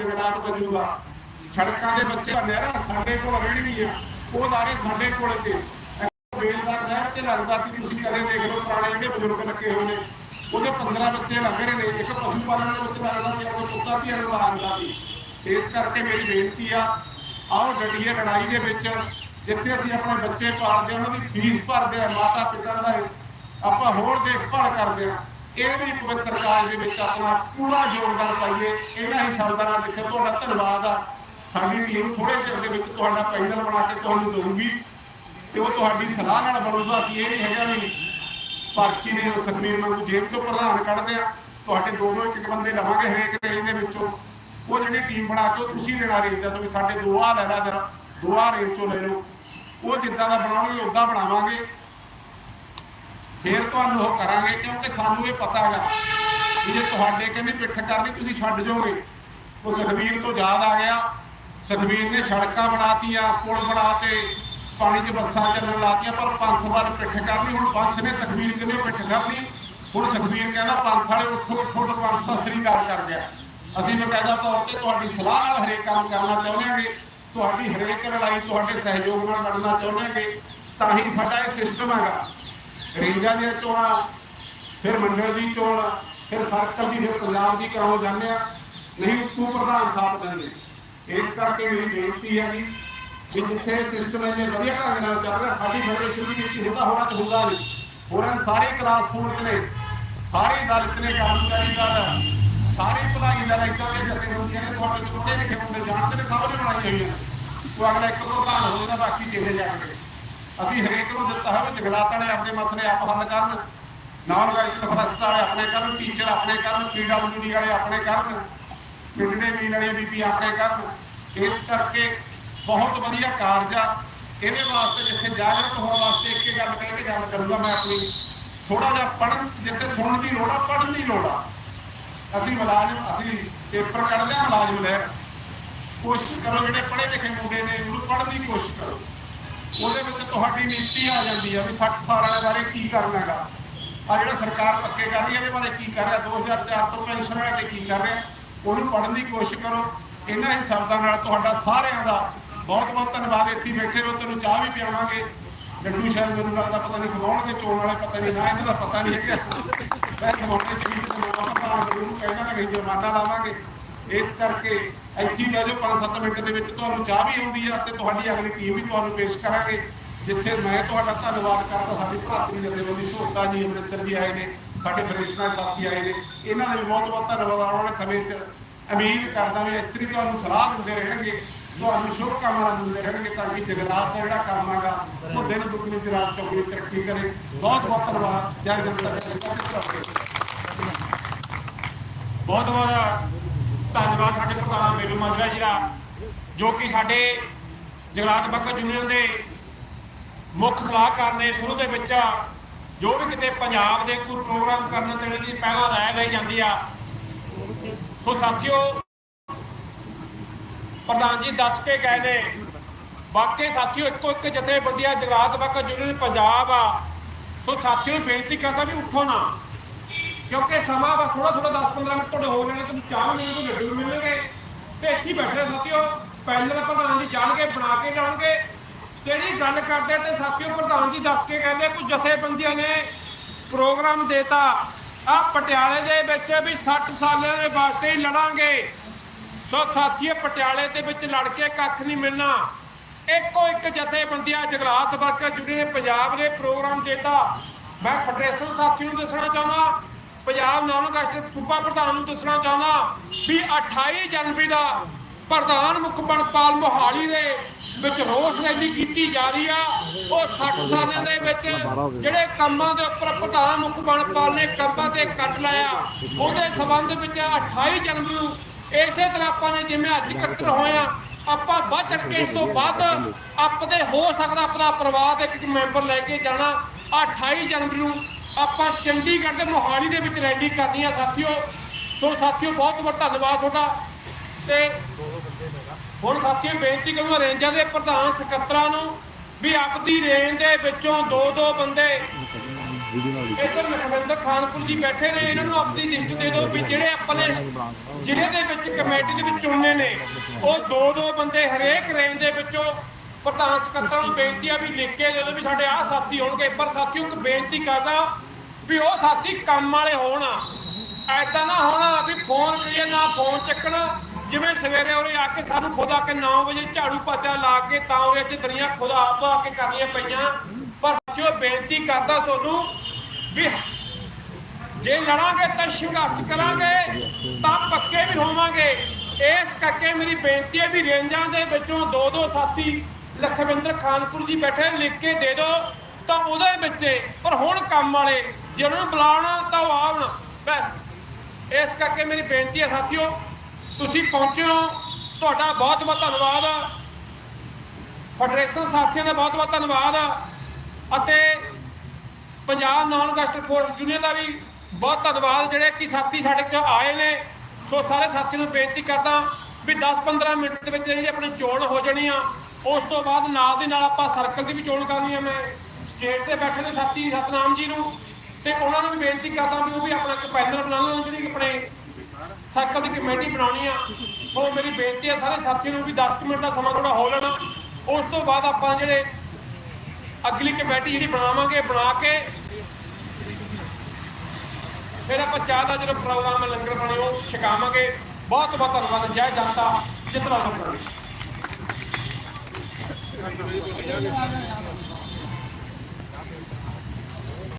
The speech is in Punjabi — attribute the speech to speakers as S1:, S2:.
S1: ਜਗਰਾਤ ਵੱਜੂਗਾ ਸੜਕਾਂ ਦੇ ਬੱਚੇ ਨਹਿਰਾਂ ਸਾਡੇ ਕੋਲ ਰਹਿਣਗੀਆਂ ਉਹ ਲਾਰੇ ਸਾਡੇ ਕੋਲ ਤੇ। ਬੇਲਦਾਰ ਨਹਿਰ ਤੇ ਲੱਗਦਾ ਕਿ ਤੁਸੀਂ ਕਦੇ ਦੇਖ ਲਓ, ਪੁਰਾਣੇ ਜਿਹੜੇ ਬਜ਼ੁਰਗ ਲੱਗੇ ਹੋਏ ਨੇ। ਉਹਦੇ 15 ਬੱਚੇ ਲੱਗ ਰਹੇ ਨੇ। ਇੱਕ ਪਸ਼ੂ ਪਾਲਣ ਦੇ ਵਿੱਚ ਲੱਗਦਾ ਕਿ ਉਹ ਕੁੱਤਾ ਵੀ ਅਨੁਮਾਨਦਾ ਸੀ। ਇਸ ਕਰਕੇ ਮੇਰੀ ਬੇਨਤੀ ਆ, ਆਓ ਡਟੀਏ ਲੜਾਈ ਦੇ ਵਿੱਚ, ਜਿੱਥੇ ਅਸੀਂ ਆਪਣੇ ਬੱਚੇ ਪਾਲਦੇ ਹਾਂ ਉਹਨਾਂ ਦੀ ਫੀਸ ਭਰਦੇ ਆ ਮਾਤਾ ਪਿਤਾ ਦਾ ਆਪਾਂ ਹੋਰ ਦੇਖਭਾਲ ਕਰਦੇ ਆ। ਇਹ ਵੀ ਪਵਿੱਤਰ ਕਾਜ ਦੇ ਵਿੱਚ ਆਪਣਾ ਪੂਰਾ ਯੋਗਦਾਨ ਪਾਈਏ ਇਹਨਾਂ ਹੀ ਸ਼ਬਦਾਂ ਨਾਲ ਦੇਖੋ ਤੁਹਾਡਾ ਧੰਨਵਾਦ ਆ। ਸਾਡੀ ਟੀਮ ਥੋੜੇ ਚਿਰ ਦੇ ਵਿੱਚ ਤੁਹਾਡਾ ਪੈਨਲ ਬਣਾ ਕੇ ਤੁਹਾਨੂੰ ਦਊਗੀ ਤੇ ਉਹ ਤੁਹਾਡੀ ਸਲਾਹ ਨਾਲ ਬਣੂਗਾ ਸੀ ਇਹ ਨਹੀਂ ਹੈਗਾ ਵੀ ਪਰਚੀ ਦੇ ਸੁਖਬੀਰ ਵਾਂਗੂ ਜੇਬ ਤੋਂ ਪ੍ਰਧਾਨ ਕੱਢਦੇ ਆ, ਤੁਹਾਡੇ ਦੋਨੋਂ ਇੱਕ ਇੱਕ ਬੰਦੇ ਲਵਾਂਗੇ ਹਰੇਕ ਰੇਂਜ ਦੇ ਵਿੱਚੋਂ। ਉਹ ਜਿਹੜੀ ਟੀਮ ਬਣਾ ਕੇ ਤੁਸੀਂ ਲੈਣਾ ਰੇਂਜ ਦਾ, ਤੁਸੀਂ ਸਾਡੇ ਦੋ ਆ ਲੈ ਲਾ ਜਰਾ, ਦੋ ਆ ਰੇਂਜ ਚੋਂ ਲੈ ਲਓ। ਉਹ ਜਿੱਦਾਂ ਦਾ ਬਣਾਉਣਗੇ ਉਦਾਂ ਬਣਾਵਾਂਗੇ। ਫੇਰ ਤੁਹਾਨੂੰ ਉਹ ਕਰਾਂਗੇ ਕਿਉਂਕਿ ਸਾਨੂੰ ਇਹ ਪਤਾ ਹੈਗਾ। ਕਿ ਜੇ ਤੁਹਾਡੇ ਕਹਿੰਦੇ ਪਿੱਠ ਕਰਨੀ ਤੁਸੀਂ ਛੱਡ ਜਾਓਗੇ। ਉਹ ਸੁਖਬੀਰ ਤੋਂ ਯਾਦ ਆ ਗਿਆ। ਸੁਖਬੀਰ ਨੇ ਸੜਕਾਂ ਬਣਾਤੀਆਂ, ਪੁਲ ਬਣਾਤੇ, ਪਾਣੀ 'ਚ ਬੱਸਾਂ ਚੱਲਣ ਲਾਤੀਆਂ, ਪਰ ਪੰਥ ਵੱਲ ਪਿੱਠ ਕਰਨੀ ਹੁਣ ਪੰਥ ਨੇ ਸੁਖਬੀਰ ਕਿਨੇ ਪਿੱਠ ਕਰਨੀ ਹੁਣ ਸੁਖਬੀਰ ਕਹਿੰਦਾ, ਪੰਥ ਵਾਲੇ ਉੱਠੋ ਉੱਠੋ, ਤੇ ਪੰਥ ਸਤਿ ਸ੍ਰੀ ਕਰ ਗਿਆ। ਅਸੀਂ ਬਕਾਇਦਾ ਤੌਰ ਤੇ ਤੁਹਾਡੀ ਸਲਾਹ ਨਾਲ ਹਰੇਕ ਕੰਮ ਕਰਨਾ ਚਾਹੁੰਦੇ ਹਾਂਗੇ। ਤੁਹਾਡੀ ਹਰੇਕ ਲੜਾਈ, ਤੁਹਾਡੇ ਸਹਿਯੋਗ ਨਾਲ ਲੜਨਾ ਚਾਹੁੰਦੇ ਹਾਂਗੇ। ਤਾਂ ਹੀ ਸਾਡਾ ਇਹ ਸਿਸਟਮ ਹੈਗਾ। ਰੇਂਜਾਂ ਦੀਆਂ ਚੋਣਾਂ, ਫਿਰ ਮੰਡਲ ਦੀ ਚੋਣ, ਫਿਰ ਸਰਕਲ ਦੀ, ਫਿਰ ਪੰਜਾਬ ਦੀ ਕਰਾਉ ਜਾਂਦੇ ਆ। ਨਹੀਂ ਤੂੰ ਪ੍ਰਧਾਨ ਥਾਪ ਦਿੰਦੇ। ਇਸ ਕਰਕੇ ਮੇਰੀ ਬੇਨਤੀ ਹੈ ਜੀ ਕਿ ਜਿੱਥੇ ਸਿਸਟਮ ਇੰਨੇ ਵਧੀਆ ਢੰਗ ਨਾਲ ਚੱਲ ਰਿਹਾ, ਸਾਡੀ ਫੈਡਰੇਸ਼ਨ ਵੀ ਵਿੱਚ ਹੁੰਦਾ ਹੋਣਾ ਤੇ ਹੁੰਦਾ ਨਹੀਂ। ਹੋਰਾਂ ਸਾਰੇ ਕਲਾਸ ਫੋਰਸ ਨੇ, ਸਾਰੇ ਦਲਿਤ ਨੇ, ਕਰਮਚਾਰੀ ਦਲ, ਸਾਰੇ ਭਲਾਈ ਦਾ ਇਦਾਂ ਦੇ ਜਥੇ ਹੁੰਦੀਆਂ ਨੇ ਤੁਹਾਡੇ ਛੋਟੇ ਥੋੜੇ ਲਿਖੇ ਹੁੰਦੇ ਜਾਣਦੇ ਨੇ, ਸਭ ਨੇ ਬਣਾਈ ਹੋਈਆਂ ਉਹ ਅਗਲਾ ਇੱਕ ਪ੍ਰਧਾਨ ਹੋਵੇਗਾ ਬਾਕੀ ਜਿਹੇ ਜਾਣਗੇ ਅਸੀਂ ਹਰੇਕ ਨੂੰ ਦਿੱਤਾ ਹੈ ਵੀ ਜਗਲਾਤਾਂ ਨੇ ਆਪਣੇ ਮਸਲੇ ਆਪ ਹੱਲ ਕਰਨ ਨਾਨ ਵੈਜੀਟਲ ਫਰਸਟ ਵਾਲੇ ਆਪਣੇ ਕਰਨ ਟੀਚਰ ਆਪਣੇ ਕਰਨ ਪੀਡਬਲਯੂਡੀ ਵਾਲੇ ਆਪਣੇ ਕਰਨ ਪਿੰਡਨੇ ਮੀਨ ਵਾਲੇ ਬੀਪੀ ਆਪਣੇ ਕਰਨ। ਇਸ ਕਰਕੇ ਬਹੁਤ ਵਧੀਆ ਕਾਰਜ ਆ। ਇਹਦੇ ਵਾਸਤੇ ਜਿੱਥੇ ਜਾਗਰਤ ਹੋਣ ਵਾਸਤੇ ਇੱਕ ਗੱਲ ਕਹਿ ਕੇ ਗੱਲ ਕਰੂੰਗਾ ਮੈਂ ਆਪਣੀ। ਥੋੜਾ ਜਿਹਾ ਪੜਨ ਜਿੱਥੇ ਸੁਣਨ ਦੀ ਲੋੜ ਆ ਪੜਨ ਦੀ ਲੋੜ ਆ। ਅਸੀਂ ਮੁਲਾਜ਼ਮ, ਅਸੀਂ ਪੇਪਰ ਕੱਢਦੇ ਆ ਮੁਲਾਜ਼ਮ ਲੈ ਕੋਸ਼ਿਸ਼ ਕਰੋ ਜਿਹੜੇ ਪੜ੍ਹੇ ਲਿਖੇ ਮੁੰਡੇ ਨੇ, ਉਹਨੂੰ ਪੜ੍ਹਨ ਦੀ ਕੋਸ਼ਿਸ਼ ਕਰੋ। ਉਹਦੇ ਵਿੱਚ ਤੁਹਾਡੀ ਨੀਤੀ ਆ ਜਾਂਦੀ ਆ ਵੀ 60 ਸਾਲ ਬਾਰੇ ਕੀ ਕਰਨਾ ਆ ਜਿਹੜਾ ਸਰਕਾਰ ਪੱਕੇ ਕਰ ਰਹੀ ਹੈ ਇਹਦੇ ਬਾਰੇ ਕੀ ਕਰ ਰਿਹਾ? 2004 ਤੋਂ ਪੈਨਸ਼ਨ ਵਾਲੇ ਕੀ ਕਰ ਰਿਹਾ? ਉਹਨੂੰ ਪੜ੍ਹਨ ਦੀ ਕੋਸ਼ਿਸ਼ ਕਰੋ। ਇਹਨਾਂ ਹੀ ਸ਼ਬਦਾਂ ਨਾਲ ਤੁਹਾਡਾ ਸਾਰਿਆਂ ਦਾ ਬਹੁਤ ਬਹੁਤ ਧੰਨਵਾਦ। ਇੱਥੇ ਬੈਠੇ ਰਹੋ ਤੈਨੂੰ ਚਾਹ ਵੀ ਪਿਆਵਾਂਗੇ। ਡੱਡੂ ਸ਼ਾਇਦ ਮੈਨੂੰ ਲੱਗਦਾ ਪਤਾ ਨਹੀਂ ਖਵਾਉਣਗੇ, ਚੋਣ ਵਾਲੇ ਪਤਾ ਨਹੀਂ, ਨਾ ਇਹਨਾਂ ਦਾ ਪਤਾ ਨਹੀਂ ਹੈਗਾ। ਮੈਂ ਖਵਾਉਣੇ ਦੀ ਵੀ ਤੁਹਾਨੂੰ ਕਿ ਜੁਰਮਾਨਾ ਲਾਵਾਂਗੇ। ਇਸ ਕਰਕੇ ਇੱਥੇ ਹੀ ਬਹਿ ਜਾਓ 5-7 ਮਿੰਟ ਦੇ ਵਿੱਚ ਤੁਹਾਨੂੰ ਚਾਹ ਵੀ ਆਉਂਦੀ ਆ ਤੇ ਤੁਹਾਡੀ ਅਗਲੀ ਟੀਮ ਵੀ ਤੁਹਾਨੂੰ ਪੇਸ਼ ਕਰਾਂਗੇ, ਜਿੱਥੇ ਮੈਂ ਤੁਹਾਡਾ ਧੰਨਵਾਦ ਕਰਦਾ ਸਾਡੀ ਭਾਰਤੀ ਜਥੇਬੰਦੀ ਸੋਤਾ ਜੀ, ਅਮਰਿੰਦਰ ਜੀ ਆਏ ਨੇ, ਸਾਡੇ ਫਰੇਸ਼ਨਰ ਸਾਥੀ ਆਏ ਨੇ, ਇਹਨਾਂ ਦਾ ਵੀ ਬਹੁਤ ਬਹੁਤ ਧੰਨਵਾਦ ਆਉਣ ਵਾਲੇ ਸਮੇਂ 'ਚ। ਉਮੀਦ ਕਰਦਾ ਵੀ ਇਸ ਤਰੀਕੇ ਤੁਹਾਨੂੰ ਸਲਾਹ ਦਿੰਦੇ ਰਹਿਣਗੇ, ਤੁਹਾਨੂੰ ਸ਼ੁਭ ਕਾਮਨਾ ਦਿੰਦੇ ਰਹਿਣਗੇ ਤਾਂ ਕਿ ਜਗਰਾਤ ਦਾ ਜਿਹੜਾ ਕੰਮ ਹੈਗਾ, ਉਹ ਦਿਨ ਦੁਗਣੀ ਤੇ ਰਾਤ ਚੌਗਣੀ ਤਰੱਕੀ ਕਰੇ। ਬਹੁਤ ਬਹੁਤ ਧੰਨਵਾਦ। ਜੈ ਜਨਤਾ।
S2: ਬਹੁਤ ਬਹੁਤ ਧੰਨਵਾਦ ਸਾਡੇ ਪ੍ਰਧਾਨ ਮੇਰੂ ਮਾਜਰਾ ਜੀ ਦਾ, ਜੋ ਕਿ ਸਾਡੇ ਜਗਰਾਤ ਬੱਕਰ ਯੂਨੀਅਨ ਦੇ ਮੁੱਖ ਸਲਾਹਕਾਰ ਨੇ ਸ਼ੁਰੂ ਦੇ ਵਿੱਚ ਜੋ ਵੀ ਕਿਤੇ ਪੰਜਾਬ ਦੇ ਕੋਈ ਪ੍ਰੋਗਰਾਮ ਕਰਨ ਤੇ ਦੀ ਪਹਿਲਾਂ ਰਾਇ ਲਈ ਜਾਂਦੀ ਆ। ਸੋ ਸਾਥੀਓ, ਪ੍ਰਧਾਨ ਜੀ ਦੱਸ ਕੇ ਗਏ ਨੇ ਬਾਕੀ ਸਾਥੀਓ ਇੱਕੋ ਇੱਕ ਜਥੇਬੰਦੀਆਂ ਜਗਰਾਤ ਬੱਕਰ ਯੂਨੀਅਨ ਪੰਜਾਬ ਆ। ਸੋ ਸਾਥੀਓ ਨੂੰ ਬੇਨਤੀ ਕਰਦਾ ਵੀ ਉੱਠੋ ਨਾ। ਕਿਉਂਕਿ ਸਮਾਂ ਬਸ ਥੋੜਾ ਥੋੜਾ 10-15 ਮਿੰਟ ਤੁਹਾਡੇ ਹੋ ਜਾਣੇ ਤੁਹਾਨੂੰ ਚਾਹ ਮਿਲਣੇ ਤੋਂ ਲੱਡੂ ਮਿਲਣਗੇ। ਤੇ ਇੱਥੇ ਹੀ ਬੈਠੇ ਸਾਥੀਓ ਪੈਨਲ ਪ੍ਰਧਾਨ ਜੀ ਜਾਣਗੇ, ਬਣਾ ਕੇ ਜਾਣਗੇ। ਜਿਹੜੀ ਗੱਲ ਕਰਦੇ ਤੇ ਸਾਥੀਓ, ਪ੍ਰਧਾਨ ਜੀ ਦੱਸ ਕੇ ਕਹਿੰਦੇ ਕੁਝ ਜਥੇਬੰਦੀਆਂ ਨੇ ਪ੍ਰੋਗਰਾਮ ਦੇਤਾ। ਆ ਪਟਿਆਲੇ ਦੇ ਵਿੱਚ ਵੀ 60 ਸਾਲਾਂ ਦੇ ਵਾਸਤੇ ਹੀ ਲੜਾਂਗੇ। ਸੋ ਸਾਥੀਓ, ਪਟਿਆਲੇ ਦੇ ਵਿੱਚ ਲੜ ਕੇ ਕੱਖ ਨਹੀਂ ਮਿਲਣਾ। ਇੱਕੋ ਇੱਕ ਜਥੇਬੰਦੀਆਂ ਜਗਲਾਤ ਵਰਕਰ ਜੁੜੇ ਨੇ ਪੰਜਾਬ ਨੇ ਪ੍ਰੋਗਰਾਮ ਦੇਤਾ। ਮੈਂ ਫੈਡਰੇਸ਼ਨ ਸਾਥੀ ਨੂੰ ਦੱਸਣਾ ਚਾਹੁੰਦਾ ਪੰਜਾਬ ਨਾਨਕ ਅਸ਼ਟਕ ਸੂਬਾ ਪ੍ਰਧਾਨ ਨੂੰ ਦੱਸਣਾ ਚਾਹੁੰਦਾ ਵੀ 28 ਜਨਵਰੀ ਦਾ ਪ੍ਰਧਾਨ ਮੁੱਖ ਬਣਪਾਲ ਮੋਹਾਲੀ ਦੇ ਵਿੱਚ ਰੋਸ ਰੈਲੀ ਕੀਤੀ ਜਾ ਰਹੀ ਆ। ਉਹ 60 ਸਾਲਾਂ ਦੇ ਵਿੱਚ ਜਿਹੜੇ ਕੰਮਾਂ ਦੇ ਉੱਪਰ ਪ੍ਰਧਾਨ ਮੁੱਖ ਬਣਪਾਲ ਨੇ ਕੰਮਾਂ ਤੇ ਕੱਟ ਲਾਇਆ। ਉਹਦੇ ਸਬੰਧ ਵਿੱਚ 28 ਜਨਵਰੀ ਨੂੰ ਇਸੇ ਤਰ੍ਹਾਂ ਆਪਾਂ ਨੇ ਜਿਵੇਂ ਅੱਜ ਇਕੱਤਰ ਹੋਏ ਆ, ਆਪਾਂ ਵੱਧ ਚੜ ਕੇ ਇਸ ਤੋਂ ਵੱਧ ਆਪਦੇ ਹੋ ਸਕਦਾ ਆਪਣਾ ਪਰਿਵਾਰ ਦੇ ਇੱਕ ਮੈਂਬਰ ਲੈ ਕੇ ਜਾਣਾ। ਆਹ 28 ਜਨਵਰੀ ਨੂੰ ਆਪਾਂ ਚੰਡੀਗੜ੍ਹ ਦੇ ਮੋਹਾਲੀ ਦੇ ਵਿੱਚ ਰੈਲੀ ਕਰਨੀ ਆ ਸਾਥੀਓ। ਸੋ ਸਾਥੀਓ, ਬਹੁਤ ਬਹੁਤ ਧੰਨਵਾਦ ਤੁਹਾਡਾ। ਤੇ ਹੁਣ ਸਾਥੀਓ, ਬੇਨਤੀ ਕਰੂੰਗਾ ਰੇਂਜਾਂ ਦੇ ਪ੍ਰਧਾਨ ਸਕੱਤਰਾਂ ਨੂੰ ਵੀ ਆਪਦੀ ਰੇਂਜ ਦੇ ਵਿੱਚੋਂ ਦੋ ਦੋ ਬੰਦੇ ਇੱਧਰ ਲਖਵਿੰਦਰ ਖਾਨਪੁਰ ਜੀ ਬੈਠੇ ਨੇ, ਇਹਨਾਂ ਨੂੰ ਆਪਣੀ ਲਿਸਟ ਦੇ ਦਿਓ ਵੀ ਜਿਹੜੇ ਆਪਣੇ ਜ਼ਿਲ੍ਹੇ ਦੇ ਵਿੱਚ ਕਮੇਟੀ ਦੇ ਵਿੱਚ ਚੁਣਨੇ ਨੇ, ਉਹ ਦੋ ਦੋ ਬੰਦੇ ਹਰੇਕ ਰੇਂਜ ਦੇ ਵਿੱਚੋਂ ਪ੍ਰਧਾਨ ਸਕੱਤਰਾਂ ਨੂੰ ਬੇਨਤੀ ਆ ਵੀ ਲਿਖ ਕੇ ਦੇ ਦਿਓ ਵੀ ਸਾਡੇ ਆਹ ਸਾਥੀ ਹੋਣਗੇ। ਪਰ ਸਾਥੀਓ, ਇੱਕ ਬੇਨਤੀ ਕਰਦਾ ਵੀ ਉਹ ਸਾਥੀ ਕੰਮ ਵਾਲੇ ਹੋਣ। ਐਦਾਂ ਨਾ ਹੋਣਾ ਵੀ ਫੋਨ ਕਰੀਏ ਨਾ ਫੋਨ ਚੱਕਣਾ। ਜਿਵੇਂ ਸਵੇਰੇ ਉਰੇ ਆ ਕੇ ਸਾਨੂੰ ਖੁਦ ਆ ਕੇ 9 ਵਜੇ ਝਾੜੂ ਪਾਚਾ ਲਾ ਕੇ ਤਾਂ ਉਰੇ ਇੱਥੇ ਦਰੀਆਂ ਖੁਦ ਆਪ ਆ ਕੇ ਕਰਨੀਆਂ ਪਈਆਂ। ਪਰ ਜੋ ਬੇਨਤੀ ਕਰਦਾ ਤੁਹਾਨੂੰ ਵੀ ਜੇ ਲੜਾਂਗੇ ਤਾਂ ਸੰਘਰਸ਼ ਕਰਾਂਗੇ, ਤਾਂ ਪੱਕੇ ਵੀ ਹੋਵਾਂਗੇ। ਇਸ ਕਰਕੇ ਮੇਰੀ ਬੇਨਤੀ ਹੈ ਵੀ ਰੇਂਜਾਂ ਦੇ ਵਿੱਚੋਂ ਦੋ ਦੋ ਸਾਥੀ ਲਖਵਿੰਦਰ ਖਾਨਪੁਰ ਜੀ ਬੈਠੇ, ਲਿਖ ਕੇ ਦੇ ਦਿਓ। ਤਾਂ ਉਹਦੇ ਵਿੱਚ, ਪਰ ਹੁਣ ਕੰਮ ਵਾਲੇ ਜੇ ਉਹਨਾਂ ਨੂੰ ਬੁਲਾਉਣਾ ਤਾਂ ਉਹ ਆਉਣ ਬਸ। ਇਸ ਕਰਕੇ ਮੇਰੀ ਬੇਨਤੀ ਹੈ ਸਾਥੀਓ, ਤੁਸੀਂ ਪਹੁੰਚੇ ਹੋ। ਤੁਹਾਡਾ ਬਹੁਤ ਬਹੁਤ ਧੰਨਵਾਦ। ਆ ਫੈਡਰੇਸ਼ਨ ਸਾਥੀਆਂ ਦਾ ਬਹੁਤ ਬਹੁਤ ਧੰਨਵਾਦ। ਆ ਅਤੇ Punjab non guest force union ਦਾ ਵੀ ਬਹੁਤ ਧੰਨਵਾਦ, ਜਿਹੜੇ ਕਿ ਸਾਥੀ ਸਾਡੇ ਕੋਲ ਆਏ ਨੇ। ਸੋ ਸਾਰੇ ਸਾਥੀਆਂ ਨੂੰ ਬੇਨਤੀ ਕਰਦਾ ਵੀ 10-15 ਮਿੰਟ ਦੇ ਵਿੱਚ ਜਿਹੜੀ ਆਪਣੀ ਚੋਣ ਹੋ ਜਾਣੀ ਆ, ਉਸ ਤੋਂ ਬਾਅਦ ਨਾਲ ਦੀ ਨਾਲ ਆਪਾਂ ਸਰਕਲ ਦੀ ਵੀ ਚੋਣ ਕਰਨੀ ਆ। ਮੈਂ ਸਟੇਟ ਤੇ ਬੈਠੇ ਨੇ ਸਾਥੀ, ਸਤਨਾਮ ਜੀ ਨੂੰ। ਤੇ ਉਹਨਾਂ ਨੂੰ ਵੀ ਬੇਨਤੀ ਕਰਦਾ ਵੀ ਉਹ ਵੀ ਆਪਣਾ ਇੱਕ ਪੈਨਲ ਬਣਾ ਲੈਣ, ਜਿਹੜੀ ਆਪਣੇ ਸਰਕਲ ਦੀ ਕਮੇਟੀ ਬਣਾਉਣੀ ਆ। ਸੋ ਮੇਰੀ ਬੇਨਤੀ ਆ, ਸਾਰੇ ਸਾਥੀਆਂ ਨੂੰ ਵੀ 10 ਮਿੰਟ ਦਾ ਸਮਾਂ ਥੋੜਾ ਹੋ ਲੈਣਾ ਉਸ ਤੋਂ ਬਾਅਦ ਆਪਾਂ ਜਿਹੜੇ ਅਗਲੀ ਕਮੇਟੀ ਜਿਹੜੀ ਬਣਾਵਾਂਗੇ, ਬਣਾ ਕੇ ਫਿਰ ਆਪਾਂ ਚਾਹ ਦਾ ਜਿਹੜਾ ਪ੍ਰੋਗਰਾਮ ਹੈ ਲੰਗਰ ਪਾਣੀ, ਉਹ ਛਕਾਵਾਂਗੇ। ਬਹੁਤ ਬਹੁਤ ਧੰਨਵਾਦ, ਜੈ ਜਨਤਾ ਜਿਤਨਾ ਲੋਕ